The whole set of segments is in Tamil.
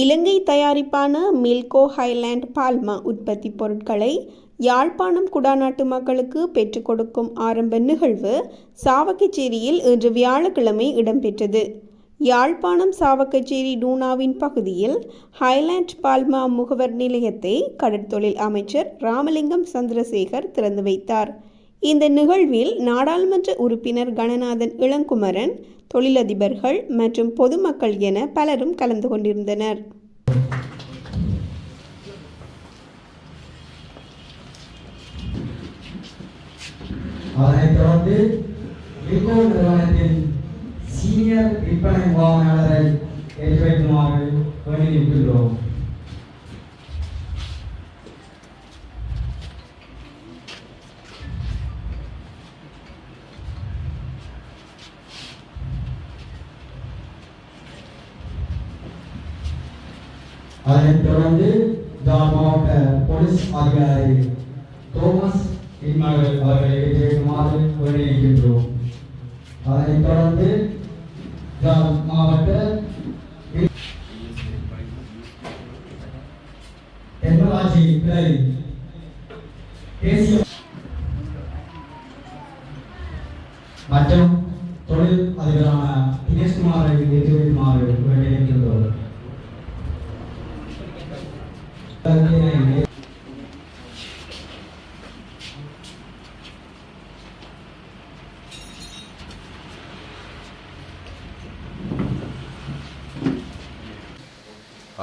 இலங்கை தயாரிப்பான மில்கோ ஹைலேண்ட் பால்மா உற்பத்தி பொருட்களை யாழ்ப்பாணம் குடாநாட்டு மக்களுக்கு பெற்றுக் கொடுக்கும் ஆரம்ப நிகழ்வு சாவகச்சேரியில் இன்று வியாழக்கிழமை இடம்பெற்றது. யாழ்ப்பாணம் சாவக்கச்சேரி டூனாவின் பகுதியில் ஹைலேண்ட் பால்மா முகவர் நிலையத்தை கடற்தொழில் அமைச்சர் ராமலிங்கம் சந்திரசேகர் திறந்து வைத்தார். இந்த நிகழ்வில் நாடாளுமன்ற உறுப்பினர் கணநாதன் இளங்குமரன் தொழிலதிபர்கள் மற்றும் பொதுமக்கள் என பலரும் கலந்து கொண்டிருந்தனர். அதனைத் தொடர்ந்து விகோ நிறுவனத்தின் சீனியர் விற்பனை முகாமையாளரை ஏற்றி வைக்குமாறு வேண்டி நிற்கின்றோம். அதனைத் தொடர்ந்து ஜாழ் மாவட்ட போலீஸ் அதிகாரி தோமஸ் இன்மகள் அவர்களை ஏற்றி வைக்குமாறு அதனைத் தொடர்ந்து ஜாழ்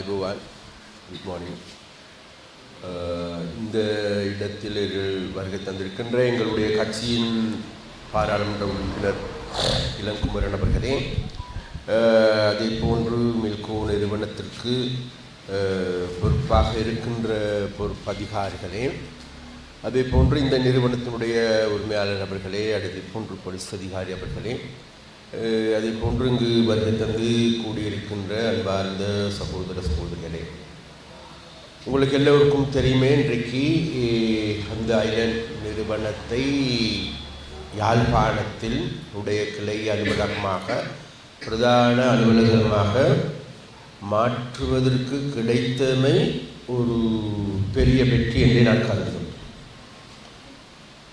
ஆய்பவான் குட் மார்னிங் இந்த இடத்தில் வருகை தந்திருக்கின்ற எங்களுடைய கட்சியின் பாராளுமன்ற உறுப்பினர் இளங்குமரன் அவர்களே அதே போன்று மில்கோ நிறுவனத்திற்கு பொறுப்பாக இருக்கின்ற பொறுப்பதிகாரிகளே அதே போன்று இந்த நிறுவனத்தினுடைய உரிமையாளர் அவர்களே அதே போன்று போலீஸ் அதிகாரி அவர்களே அதே போன்று இங்கு வருகை தந்து கூடியிருக்கின்ற அன்பார்ந்த சகோதர சகோதரிகளே உங்களுக்கு எல்லோருக்கும் தெரியுமே இன்றைக்கு அந்த ஐலண்ட் நிறுவனத்தை யாழ்ப்பாணத்தில் உடைய கிளை அலுவலகமாக பிரதான அலுவலகமாக மாற்றுவதற்கு கிடைத்தமை ஒரு பெரிய வெற்றி என்றே நான் கருதுகிறேன்.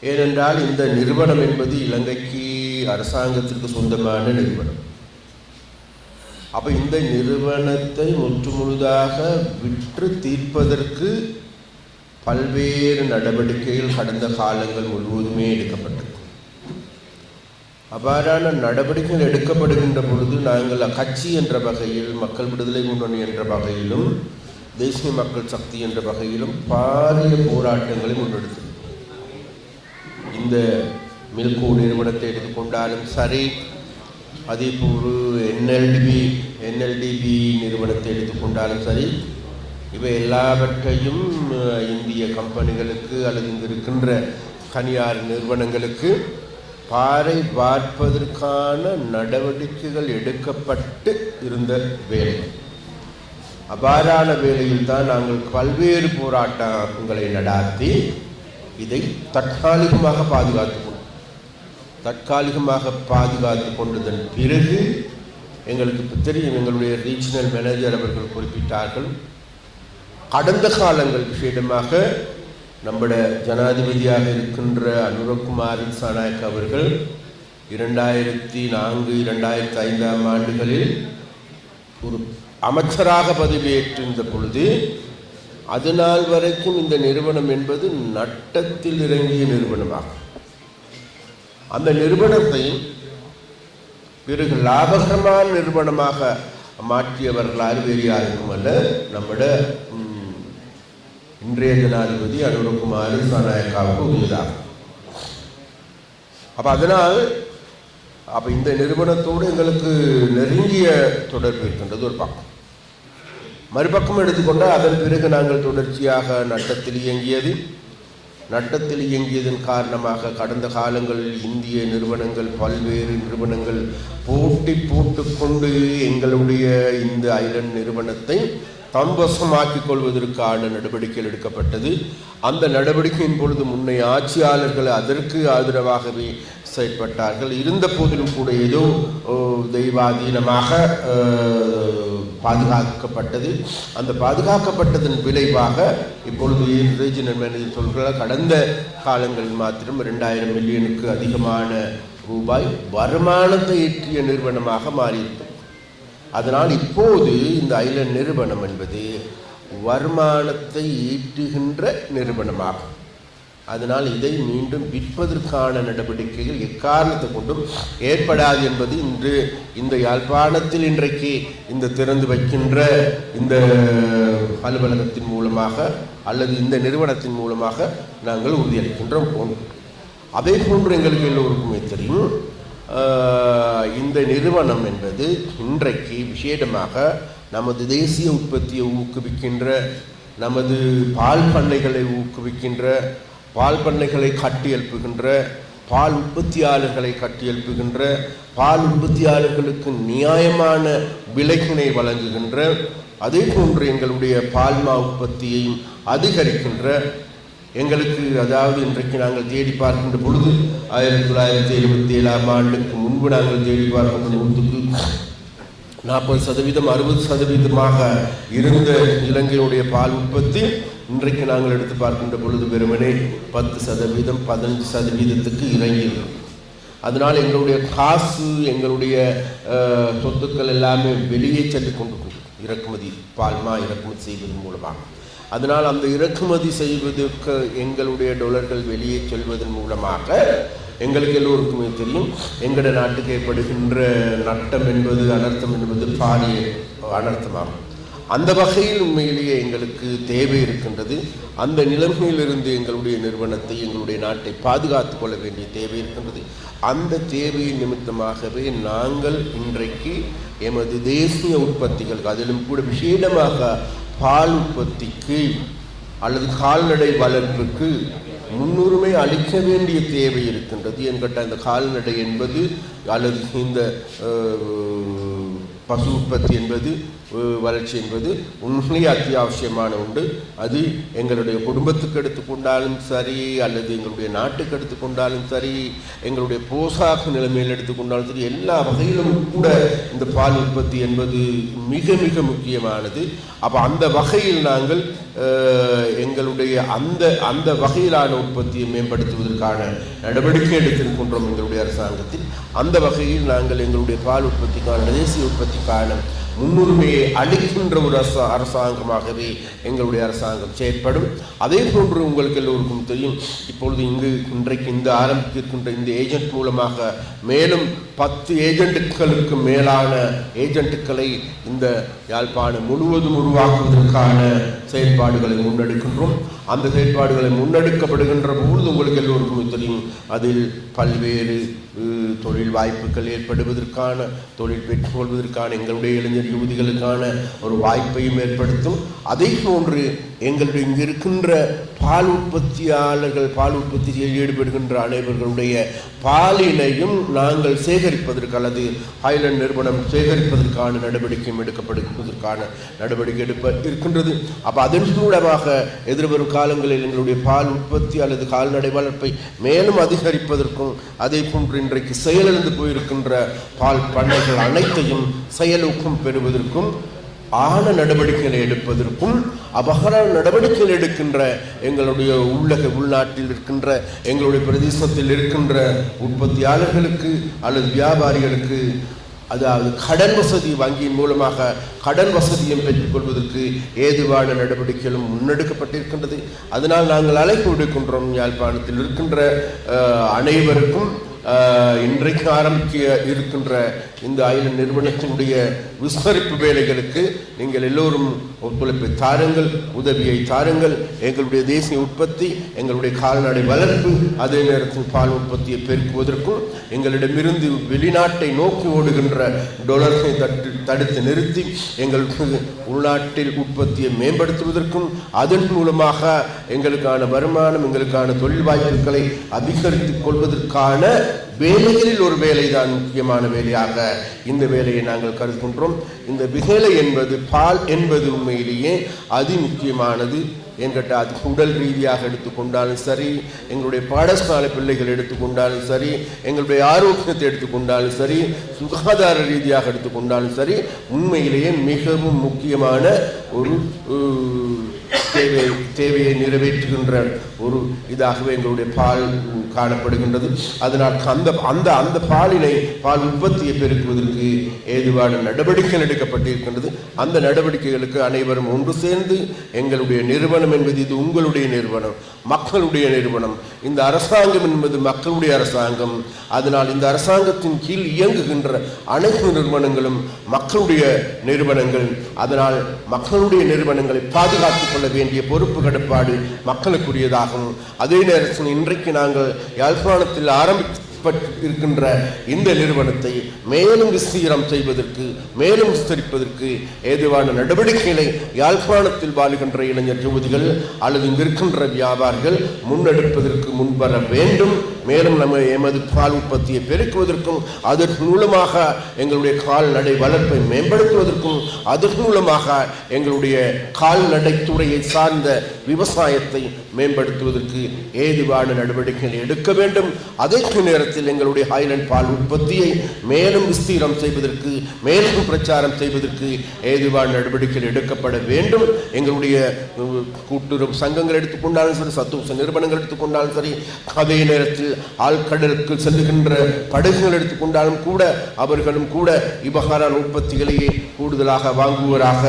ஏனென்றால் இந்த நிறுவனம் என்பது இலங்கைக்கு அரசாங்கத்திற்கு சொந்தமான நிறுவனம். அப்போ இந்த நிறுவனத்தை முற்றுமுழுதாக விற்று தீர்ப்பதற்கு பல்வேறு நடவடிக்கைகள் கடந்த காலங்கள் முழுவதுமே எடுக்கப்பட்டது அவ்வாறான நடவடிக்கைகள் எடுக்கப்படுகின்ற பொழுது நாங்கள் கட்சி என்ற வகையில் மக்கள் விடுதலை முன்னணி என்ற வகையிலும் தேசிய மக்கள் சக்தி என்ற வகையிலும் பாரிய போராட்டங்களை முன்னெடுத்தது இந்த மில்கோ நிறுவனத்தை எடுத்துக்கொண்டாலும் சரி அதே போல் என்எல்டிபி என்எல்டிபி நிறுவனத்தை எடுத்துக்கொண்டாலும் சரி இவை எல்லாவற்றையும் இந்திய கம்பெனிகளுக்கு அல்லது இங்கு இருக்கின்ற தனியார் நிறுவனங்களுக்கு பாறை பார்ப்பதற்கான நடவடிக்கைகள் எடுக்கப்பட்டு இருந்த வேலை. அவ்வாறான வேலையில் தான் நாங்கள் பல்வேறு போராட்டங்களை நடாத்தி இதை தற்காலிகமாக பாதுகாத்து தற்காலிகமாக பாதுகாத்து கொண்டதன் பிறகு எங்களுக்கு தெரியும் எங்களுடைய ரீஜனல் மேனேஜர் அவர்கள் குறிப்பிட்டார்கள். கடந்த காலங்கள் விஷயமாக நம்முடைய ஜனாதிபதியாக இருக்கின்ற அனுரகுமார் சாநாயக் அவர்கள் இரண்டாயிரத்தி நான்கு இரண்டாயிரத்தி ஐந்தாம் ஆண்டுகளில் ஒரு அமைச்சராக பதவியேற்றிருந்த பொழுது அது நாள் வரைக்கும் இந்த நிறுவனம் என்பது நட்டத்தில் இறங்கிய நிறுவனமாகும். அந்த நிறுவனத்தை பிறகு லாபகரமான நிறுவனமாக மாற்றியவர்களால் வேறு யாருக்கும் அல்ல. நம்முடைய இன்றைய ஜனாதிபதி அனுரகுமார் சாநாயக்காவுக்கு உரியதாகும் அப்போ அதனால் அப்போ இந்த நிறுவனத்தோடு எங்களுக்கு நெருங்கிய தொடர்பு இருக்கின்றது ஒரு பக்கம். மறுபக்கம் எடுத்துக்கொண்டால் அதன் பிறகு நாங்கள் தொடர்ச்சியாக நட்டத்தில் இயங்கியது. நட்டத்தில் இயங்கியதன் காரணமாக கடந்த காலங்களில் இந்திய நிறுவனங்கள் பல்வேறு நிறுவனங்கள் போட்டி போட்டுக்கொண்டு எங்களுடைய இந்த ஐலண்ட் நிறுவனத்தை தம்பசமாக்கிக் கொள்வதற்கான நடவடிக்கைகள் எடுக்கப்பட்டது. அந்த நடவடிக்கையின் பொழுது முன்னைய ஆட்சியாளர்கள் அதற்கு ஆதரவாகவே செயற்பட்டார்கள். இருந்த போதிலும் கூட ஏதோ தெய்வாதீனமாக பாதுகாக்கப்பட்டது. அந்த பாதுகாக்கப்பட்டதன் விளைவாக இப்பொழுது ரீஜனல் மேனேஜர் சொல்கிற கடந்த காலங்களில் மாத்திரம் ரெண்டாயிரம் மில்லியனுக்கு அதிகமான ரூபாய் வருமானத்தை ஈற்றிய நிறுவனமாக மாறியிருக்கும் அதனால் இப்போது இந்த ஐலண்ட் நிறுவனம் என்பது வருமானத்தை ஈட்டுகின்ற நிறுவனமாகும் அதனால் இதை மீண்டும் விற்பதற்கான நடவடிக்கைகள் எக்காரணத்தை கொண்டும் ஏற்படாது என்பது இன்று இந்த யாழ்ப்பாணத்தில் இன்றைக்கு இந்த திறந்து வைக்கின்ற இந்த அலுவலகத்தின் மூலமாக அல்லது இந்த நிறுவனத்தின் மூலமாக நாங்கள் உறுதியளிக்கின்றோம். போன்றோம் அதே போன்று எங்களுக்கு எல்லோருக்குமே தெரியும் இந்த நிறுவனம் என்பது இன்றைக்கு விசேடமாக நமது தேசிய உற்பத்தியை ஊக்குவிக்கின்ற நமது பால் பண்ணைகளை ஊக்குவிக்கின்ற பால் பண்ணைகளை கட்டியெழுப்புகின்ற பால் உற்பத்தியாளர்களை கட்டியெழுப்புகின்ற பால் உற்பத்தியாளர்களுக்கு நியாயமான விலையினை வழங்குகின்ற அதே போன்று எங்களுடைய பால்மா உற்பத்தியையும் அதிகரிக்கின்ற எங்களுக்கு அதாவது இன்றைக்கு நாங்கள் தேடி பார்க்கின்ற பொழுது ஆயிரத்தி தொள்ளாயிரத்தி எழுபத்தி ஏழாம் ஆண்டுக்கு முன்பு நாங்கள் தேடி பார்க்கின்ற பொழுதுக்கு நாற்பது சதவீதம் அறுபது சதவீதமாக இருந்த இலங்கையுடைய பால் உற்பத்தி இன்றைக்கு நாங்கள் எடுத்து பார்க்கின்ற பொழுது வெறுமனே பத்து சதவீதம் பதினஞ்சு சதவீதத்துக்கு இறங்கியிருக்கும் அதனால் எங்களுடைய காசு எங்களுடைய சொத்துக்கள் எல்லாமே வெளியே சென்று கொண்டு இறக்குமதி பால்மா இறக்குமதி செய்வதன் மூலமாக. அதனால் அந்த இறக்குமதி செய்வதற்கு எங்களுடைய டொலர்கள் வெளியே செல்வதன் மூலமாக எங்களுக்கு எல்லோருக்குமே தெரியும் எங்களுடைய நாட்டுக்கு ஏற்படுகின்ற நட்டம் என்பது அனர்த்தம் என்பது பாரிய அனர்த்தமாகும். அந்த வகையில் உண்மையிலேயே எங்களுக்கு தேவை இருக்கின்றது. அந்த நிலைமையிலிருந்து எங்களுடைய நிறுவனத்தை எங்களுடைய நாட்டை பாதுகாத்து கொள்ள வேண்டிய தேவை இருக்கின்றது. அந்த தேவையின் நிமித்தமாகவே நாங்கள் இன்றைக்கு எமது தேசிய உற்பத்திகள் அதிலும் கூட விசேடமாக பால் உற்பத்திக்கு அல்லது கால்நடை வளர்ப்புக்கு முன்னுரிமை அளிக்க வேண்டிய தேவை இருக்கின்றது. என்கிட்ட அந்த கால்நடை என்பது அல்லது இந்த பசு உற்பத்தி என்பது வளர்ச்சி என்பது உண்மையிலேயே அத்தியாவசியமான உண்டு அது எங்களுடைய குடும்பத்துக்கு எடுத்துக்கொண்டாலும் சரி அல்லது எங்களுடைய நாட்டுக்கு எடுத்துக்கொண்டாலும் சரி எங்களுடைய போசாக்கு நிலைமையில் எடுத்துக்கொண்டாலும் சரி எல்லா வகையிலும் கூட இந்த பால் உற்பத்தி என்பது மிக மிக முக்கியமானது. அப்போ அந்த வகையில் நாங்கள் அஹ், எங்களுடைய அந்த அந்த வகையிலான உற்பத்தியை மேம்படுத்துவதற்கான நடவடிக்கை எடுத்திருக்கின்றோம் எங்களுடைய அரசாங்கத்தில். அந்த வகையில் நாங்கள் எங்களுடைய பால் உற்பத்திக்கான தேசிய உற்பத்திக்கான முன்னுரிமையை அளிக்கின்ற ஒரு அரச அரசாங்கமாகவே எங்களுடைய அரசாங்கம் செயற்படும். அதே போன்று உங்களுக்கு எல்லோருக்கும் தெரியும் இப்பொழுது இங்கு இன்றைக்கு இந்த ஆரம்பித்திருக்கின்ற இந்த ஏஜென்ட் மூலமாக மேலும் பத்து ஏஜென்ட்டுகளுக்கு மேலான ஏஜென்ட்டுகளை இந்த யாழ்ப்பாணம் முழுவதும் உருவாக்குவதற்கான செயல்பாடுகளை முன்னெடுக்கின்றோம். அந்த செயல்பாடுகளை முன்னெடுக்கப்படுகின்ற பொழுது உங்களுக்கு எல்லோருக்கும் தெரியும் அதில் பல்வேறு தொழில் வாய்ப்புகள் ஏற்படுவதற்கான தொழில் பெற்றுக்கொள்வதற்கான எங்களுடைய இளைஞர் யுவதிகளுக்கான ஒரு வாய்ப்பையும் ஏற்படுத்தும். அதே போன்று எங்களுடைய இங்கு இருக்கின்ற பால் உற்பத்தியாளர்கள் பால் உற்பத்தியில் ஈடுபடுகின்ற அனைவர்களுடைய பாலினையும் நாங்கள் சேகரிப்பதற்கு அல்லது ஹைலண்ட் நிறுவனம் சேகரிப்பதற்கான நடவடிக்கையும் எடுக்கப்படுவதற்கான நடவடிக்கை எடுப்ப இருக்கின்றது. அப்போ அதன் மூலமாக எதிர்வரும் காலங்களில் எங்களுடைய பால் உற்பத்தி அல்லது கால்நடை வளர்ப்பை மேலும் அதிகரிப்பதற்கும் அதே போன்று இன்றைக்கு செயலிழந்து போயிருக்கின்ற பால் பண்ணைகள் அனைத்தையும் செயலூக்கம் பெறுவதற்கும் ஆன நடவடிக்கைகளை எடுப்பதற்கும் அபகர நடவடிக்கைகள் எடுக்கின்ற எங்களுடைய உள்ளக உள்நாட்டில் இருக்கின்ற எங்களுடைய பிரதேசத்தில் இருக்கின்ற உற்பத்தியாளர்களுக்கு அல்லது வியாபாரிகளுக்கு அதாவது கடன் வசதி வங்கியின் மூலமாக கடன் வசதியும் பெற்றுக்கொள்வதற்கு ஏதுவான நடவடிக்கைகளும் முன்னெடுக்கப்பட்டிருக்கின்றது. அதனால் நாங்கள் அழைப்பு விடுக்கின்றோம். யாழ்ப்பாணத்தில் இருக்கின்ற அனைவருக்கும் இன்றைக்கு ஆரம்பிக்க இருக்கின்ற இந்த ஐலண்ட் நிறுவனத்தினுடைய விஸ்மரிப்பு வேலைகளுக்கு நீங்கள் எல்லோரும் ஒத்துழைப்பை தாருங்கள் உதவியை தாருங்கள். எங்களுடைய தேசிய உற்பத்தி எங்களுடைய கால்நடை வளர்ப்பு அதே நேரத்தில் பால் உற்பத்தியை பெருக்குவதற்கும் எங்களிடமிருந்து வெளிநாட்டை நோக்கி ஓடுகின்ற டொலர்ஸை தட்டு தடுத்து நிறுத்தி எங்களுக்கு உள்நாட்டில் உற்பத்தியை மேம்படுத்துவதற்கும் அதன் மூலமாக எங்களுக்கான வருமானம் எங்களுக்கான தொழில் வாய்ப்புகளை அதிகரித்துக் கொள்வதற்கான வேலைகளில் ஒரு வேலை தான் முக்கியமான வேலையாக இந்த வேலையை நாங்கள் கருதுகின்றோம். இந்த வேலை என்பது பால் என்பது உண்மையிலேயே அதி முக்கியமானது என்கிட்ட அது உடல் ரீதியாக எடுத்துக்கொண்டாலும் சரி எங்களுடைய பாடசாலை பிள்ளைகள் எடுத்துக்கொண்டாலும் சரி எங்களுடைய ஆரோக்கியத்தை எடுத்துக்கொண்டாலும் சரி சுகாதார ரீதியாக எடுத்துக்கொண்டாலும் சரி உண்மையிலேயே மிகவும் முக்கியமான ஒரு தேவை தேவையை நிறைவேற்றுகின்ற ஒரு இதாகவே எங்களுடைய பால் காணப்படுகின்றது. அதனால் அந்த அந்த அந்த பாலினை பால் உற்பத்தியை பெருக்குவதற்கு ஏதுவான நடவடிக்கைகள் எடுக்கப்பட்டிருக்கின்றது. அந்த நடவடிக்கைகளுக்கு அனைவரும் ஒன்று சேர்ந்து எங்களுடைய நிறுவனம் என்பது இது உங்களுடைய நிறுவனம் மக்களுடைய நிறுவனம். இந்த அரசாங்கம் என்பது மக்களுடைய அரசாங்கம். அதனால் இந்த அரசாங்கத்தின் கீழ் இயங்குகின்ற அனைத்து நிறுவனங்களும் மக்களுடைய நிறுவனங்கள். அதனால் மக்களுடைய நிறுவனங்களை பாதுகாத்துக் கொள்ள வேண்டிய பொறுப்பு கடப்பாடு மக்களுக்குரியதாகும். அதே நேரத்தில் இன்றைக்கு நாங்கள் யாழ்ப்பாணத்தில் ஆரம்பி இருக்கின்ற இந்த நிறுவனத்தை மேலும் விஸ்தீரம் செய்வதற்கு மேலும் விஸ்தரிப்பதற்கு ஏதுவான நடவடிக்கைகளை யாழ்ப்பாணத்தில் வாழுகின்ற இளைஞர் யுவதிகள் அல்லது இங்கிருக்கின்ற வியாபாரிகள் முன்னெடுப்பதற்கு முன்வர வேண்டும். மேலும் நம்ம எமது பால் உற்பத்தியை பெருக்குவதற்கும் அதன் மூலமாக எங்களுடைய கால்நடை வளர்ப்பை மேம்படுத்துவதற்கும் அதன் மூலமாக எங்களுடைய கால்நடைத்துறையை சார்ந்த விவசாயத்தை மேம்படுத்துவதற்கு ஏதுவான நடவடிக்கைகளை எடுக்க வேண்டும். அதற்கு நேரத்தில் எங்களுடைய ஹைலண்ட் பால் உற்பத்தியை மேலும் விஸ்தீரம் செய்வதற்கு மேலும் பிரச்சாரம் செய்வதற்கு ஏதுவான நடவடிக்கைகள் எடுக்கப்பட வேண்டும். எங்களுடைய கூட்டுறவு சங்கங்கள் எடுத்துக்கொண்டாலும் சரி சத்துவ நிறுவனங்கள் எடுத்துக்கொண்டாலும் சரி அதே நேரத்தில் ஆழ்கடலுக்கு செல்லுகின்ற படகுகள் எடுத்துக்கொண்டாலும் கூட அவர்களும் கூட இவ்வகாரான உற்பத்திகளையே கூடுதலாக வாங்குவராக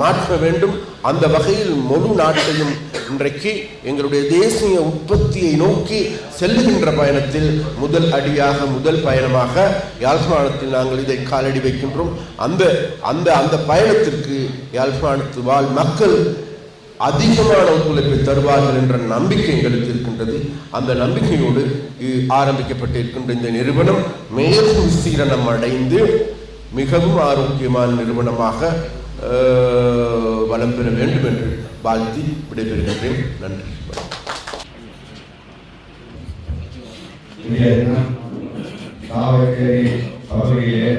மாற்ற வேண்டும். அந்த வகையில் முழு நாட்டையும் இன்றைக்கு எங்களுடைய தேசிய உற்பத்தியை நோக்கி செல்லுகின்ற பயணத்தில் முதல் அடியாக முதல் பயணமாக யாழ்ப்பாணத்தில் நாங்கள் இதை காலடி வைக்கின்றோம். அந்த அந்த அந்த பயணத்திற்கு யாழ்ப்பாணத்து வாழ் மக்கள் அதிகமான ஒத்துழைப்பை தருவார்கள் என்ற நம்பிக்கை எங்களுக்கு இருக்கின்றது. அந்த நம்பிக்கையோடு ஆரம்பிக்கப்பட்டிருக்கின்ற இந்த நிறுவனம் மேலும் விஸ்தீரணம் அடைந்து மிகவும் ஆரோக்கியமான நிறுவனமாக வளம் பெற வேண்டும் என்று வாழ்த்தி விடைபெறுகின்றேன். நன்றி. இன்றைய பகுதியிலே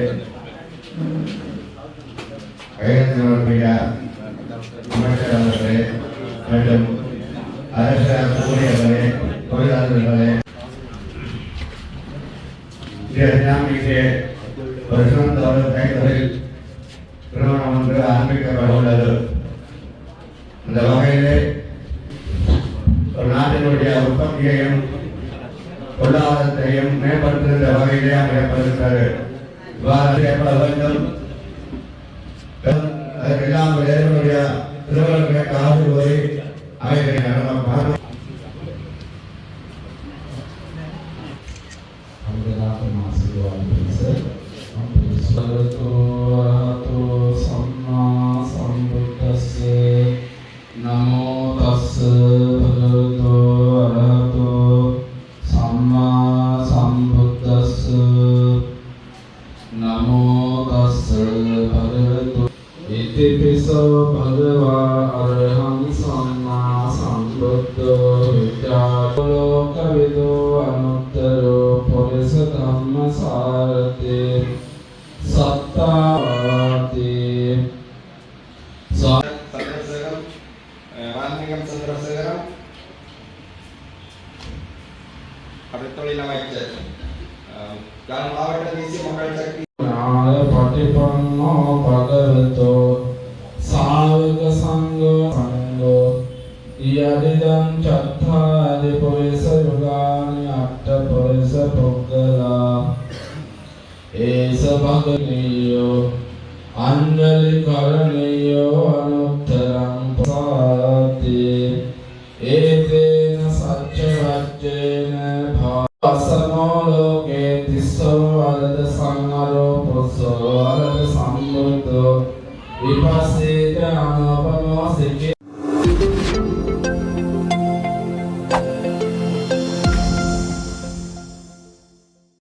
வாழ்க்கையும் பொருளாதாரத்தையும் மேம்படுத்துகின்ற வகையிலே அமையப்படுகின்றது இவ்வாறு ஏற்பட வேண்டும் அதற்கெல்லாம் இறைவனுடைய திருவள்ளுவரை காவிரி அவைகளை நடனம் नमो तस् भगवतो சந்திரசேகரம் ராஜ்நிகம் சந்திரசேகரம் அப்படி தொழில் அமைச்சர் யாழ் மாவட்ட தேசிய மக்கள் சக்தி பட்டிப்பண்ணோ பகவத்தோ சாவிக சங்கோ சங்கோ இயதிதம் சத்தாதி புரிச யுகானி அட்ட புரிச பொங்கலா ஏச பகனியோ अञ्जलिकरणीयो अनुत्तरं